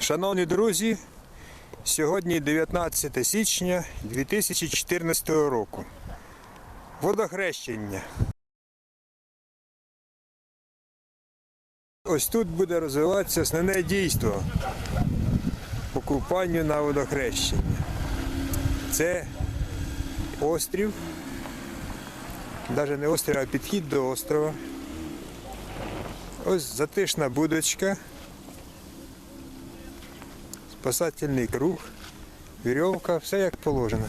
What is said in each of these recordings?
Шановні друзі, сьогодні 19 січня 2014 року. Водохрещення. Ось тут буде розвиватися основне дійство по купанню на водохрещення. Це острів, навіть не острів, а підхід до острова. Ось затишна будочка спасательний круг, вірьовка, все як положено.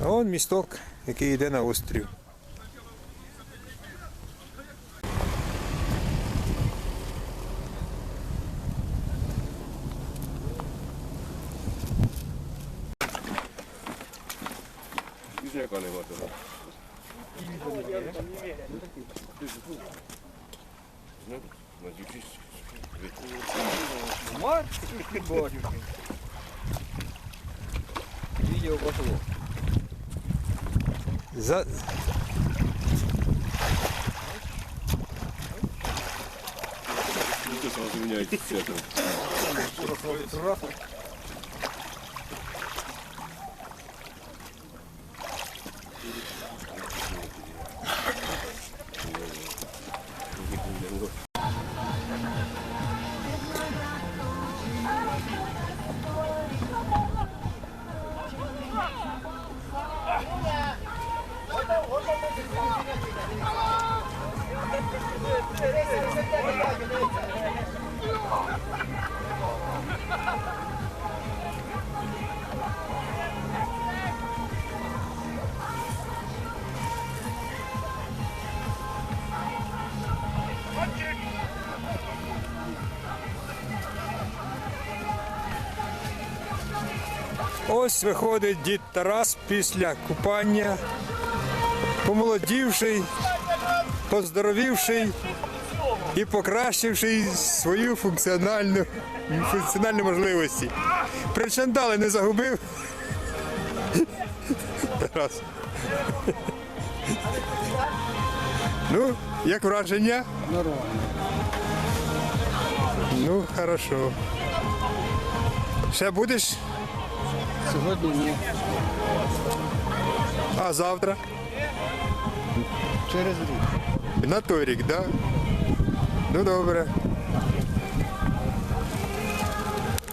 А вон місток, який йде на острів. Яка нема того. Ну, на дівчині. Відео пошло. За... Ну, ти сразу міняєте цвітом. Ось виходить дід Тарас після купання, помолодівший, поздоровівший і покращивши свою функціональну, функціональні можливості. Причандали не загубив. Тарас. Ну, як враження? Нормально. Ну, хорошо. Ще будеш? Сьогодні ні. А завтра? Через рік. На той рік, так? Да? Ну добре.